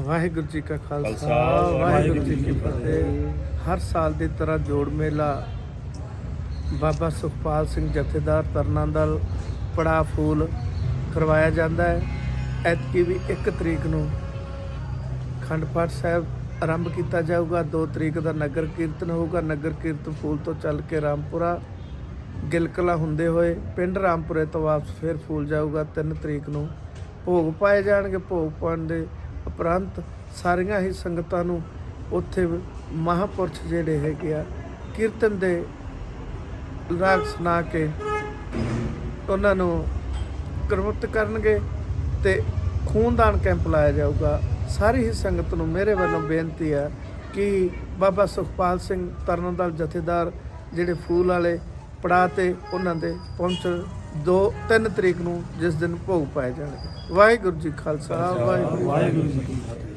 ਵਾਹਿਗੁਰੂ ਜੀ ਕਾ ਖਾਲਸਾ ਵਾਹਿਗੁਰੂ ਜੀ ਕੀ ਫਤਿਹ। ਹਰ ਸਾਲ ਦੀ ਤਰ੍ਹਾਂ ਜੋੜ ਮੇਲਾ ਬਾਬਾ ਸੁਖਪਾਲ ਸਿੰਘ ਜਥੇਦਾਰ ਤਰਨਾ ਦਲ ਪੜਾ ਫੂਲ ਕਰਵਾਇਆ ਜਾਂਦਾ ਹੈ। ਐਤਕੀ ਵੀ 1 ਤਰੀਕ ਨੂੰ ਖੰਡ ਪਾਠ ਸਾਹਿਬ ਆਰੰਭ ਕੀਤਾ ਜਾਊਗਾ। 2 ਤਰੀਕ ਦਾ ਨਗਰ ਕੀਰਤਨ ਹੋਊਗਾ। ਨਗਰ ਕੀਰਤਨ ਫੂਲ ਤੋਂ ਚੱਲ ਕੇ ਰਾਮਪੁਰਾ ਗਿਲਕਲਾ ਹੁੰਦੇ ਹੋਏ ਪਿੰਡ ਰਾਮਪੁਰੇ ਤੋਂ ਵਾਪਸ ਫਿਰ ਫੂਲ ਜਾਊਗਾ। 3 ਤਰੀਕ ਨੂੰ ਭੋਗ ਪਾਏ ਜਾਣਗੇ। ਭੋਗ ਪਾਉਣ ਦੇ ਉਪਰੰਤ ਸਾਰੀਆਂ ਹੀ ਸੰਗਤਾਂ ਨੂੰ ਉੱਥੇ ਮਹਾਪੁਰਸ਼ ਜਿਹੜੇ ਹੈਗੇ ਆ, ਕੀਰਤਨ ਦੇ ਰਾਗ ਸੁਣਾ ਕੇ ਉਹਨਾਂ ਨੂੰ ਕਰਮੁਕਤ ਕਰਨਗੇ ਤੇ ਖੂਨਦਾਨ ਕੈਂਪ ਲਾਇਆ ਜਾਊਗਾ। ਸਾਰੀ ਹੀ ਸੰਗਤ ਨੂੰ ਮੇਰੇ ਵੱਲੋਂ ਬੇਨਤੀ ਹੈ ਕਿ ਬਾਬਾ ਸੁਖਪਾਲ ਸਿੰਘ ਤਰਨਦਲ ਜਥੇਦਾਰ ਜਿਹੜੇ ਫੂਲ ਵਾਲੇ ਪੜਾ ਤੇ ਉਹਨਾਂ ਦੇ ਪਹੁੰਚ 2 3 ਤਰੀਕ ਨੂੰ ਜਿਸ ਦਿਨ ਭੋਗ ਪਾਏ ਜਾਣਗੇ। ਵਾਹਿਗੁਰੂ ਜੀ ਖਾਲਸਾ ਵਾਹਿਗੁਰੂ ਵਾਹਿਗੁਰੂ ਜੀ ਕੀ ਫਤਿਹ।